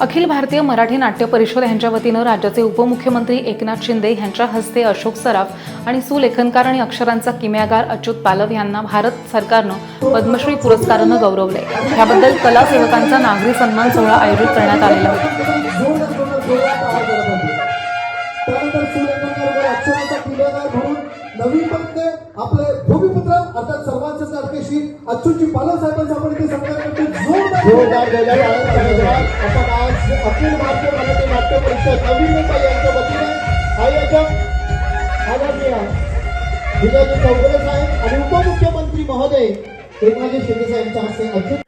अखिल भारतीय मराठी नाट्य परिषद यांच्या वतीनं राज्याचे उपमुख्यमंत्री एकनाथ शिंदे यांच्या हस्ते अशोक सराफ आणि सुलेखनकार आणि अक्षरांचा किमयागार अच्युत पालव यांना भारत सरकारनं पद्मश्री पुरस्कारानं गौरवले याबद्दल कला सेवकांचा नागरी सन्मान सोहळा आयोजित करण्यात आलेला होता. आपण आज अखिल भारतीय मराठी नाट्य परिषद नवीन मुंबई यांच्या वतीने आयोजक आदरणीय विजयजी साहेब आणि उपमुख्यमंत्री महोदय एकनाथजी शिंदे साहेबांच्या हस्ते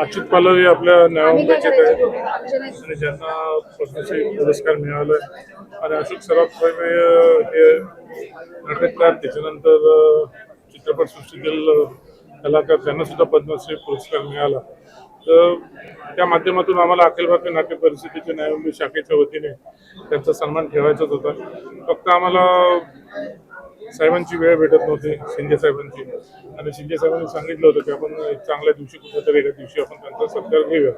अच्युत पालव हे आपल्या न्यायालयाचे आहेत आणि ज्यांना पद्मश्री पुरस्कार मिळाला आणि अशोक सराफ साहेब हे, हे नाटककार त्याच्यानंतर चित्रपटसृष्टीतील कलाकार त्यांना सुद्धा पद्मश्री पुरस्कार मिळाला तर त्या माध्यमातून आम्हाला अखिल भारतीय नाट्य परिषदेच्या न्यायमंडळ शाखेच्या वतीने त्यांचा सन्मान ठेवायचाच होता. फक्त आम्हाला साहेबांची वेळ भेटत नव्हती शिंदे साहेबांची. आणि शिंदे साहेबांनी सांगितलं होतं की आपण चांगल्या दिवशी कुठल्या तरी एका दिवशी आपण त्यांचा सत्कार घेऊया.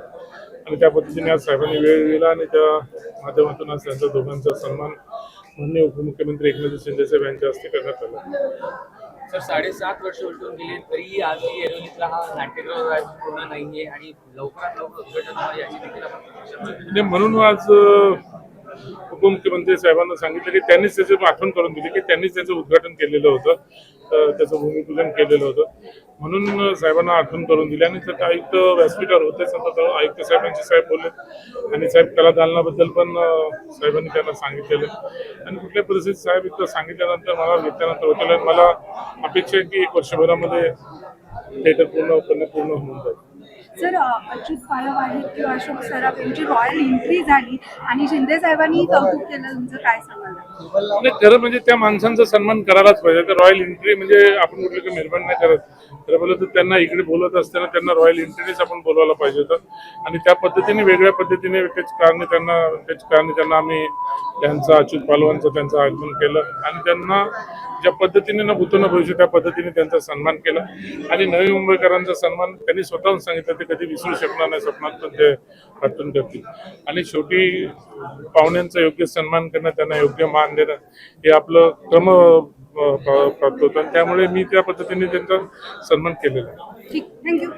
आणि त्या पद्धतीने आज साहेबांनी वेळ दिला आणि त्या माध्यमातून आज त्यांचा दोघांचा सन्मान माननीय उपमुख्यमंत्री एकनाथ शिंदे साहेब यांच्या हस्ते करण्यात आला. सर साडेसात वर्ष उलटून गेली तरीही आजही एरोनीतला हा नाट्यगृह पूर्ण नाही आहे आणि लवकरात लवकर उद्घाटन व्हावं याची देखील आपण अपेक्षा करतो. म्हणजे म्हणून आज अ, उपमुख्यमंत्री साहेबांना सांगितलं की त्यांनीच त्याची आठवण करून दिली की त्यांनीच त्याचं उद्घाटन केलेलं होतं. त्याचं भूमिपूजन केलेलं होतं. म्हणून साहेबांना आठवण करून दिली. आणि त्यात आयुक्त व्यासपीठावर होतेच आता आयुक्त साहेबांचे साहेब बोलले. आणि साहेब कला दालनाबद्दल पण साहेबांनी त्यांना सांगितलेलं. आणि कुठल्या परिस्थितीत साहेब इथं सांगितल्यानंतर मला घेतल्यानंतर होतं आणि मला अपेक्षा आहे की एक वर्षभरामध्ये थिएटर पूर्णपणे पूर्ण होऊन जाईल. जर अच्युत पालव आहेत किंवा अशोक सराफ यांची रॉयल एंट्री झाली आणि शिंदे साहेबांनी कौतुक केलं तुमचं काय सांगाल? नाही खरं म्हणजे त्या माणसांचा सन्मान करायलाच पाहिजे. तर रॉयल एंट्री म्हणजे आपण कुठली काही मेहरबान नाही करत. खरं बोललं तर त्यांना इकडे बोलत असताना त्यांना रॉयल एंट्रीनेच आपण बोलवायला पाहिजे होतं. आणि त्या पद्धतीने वेगळ्या पद्धतीने त्याच कारणे त्यांना त्याच कारणे त्यांना आम्ही त्यांचं अच्युत पालवांचं त्यांचं आगमन केलं आणि त्यांना ज्या पद्धतीने न भूतो न भविष्य त्या पद्धतीने त्यांचा सन्मान केला. आणि नवी मुंबईकरांचा सन्मान त्यांनी स्वतःहून सांगितलं ते कधी विसरू शकणार नाही स्वप्नात पण ते हटून करतील आणि शेवटी पाहुण्यांचा योग्य सन्मान करणं त्यांना योग्य मान देणं हे आपलं क्रम प्राप्त होतं. आणि त्यामुळे मी त्या पद्धतीने त्यांचा सन्मान केलेला आहे. ठीक थँक्यू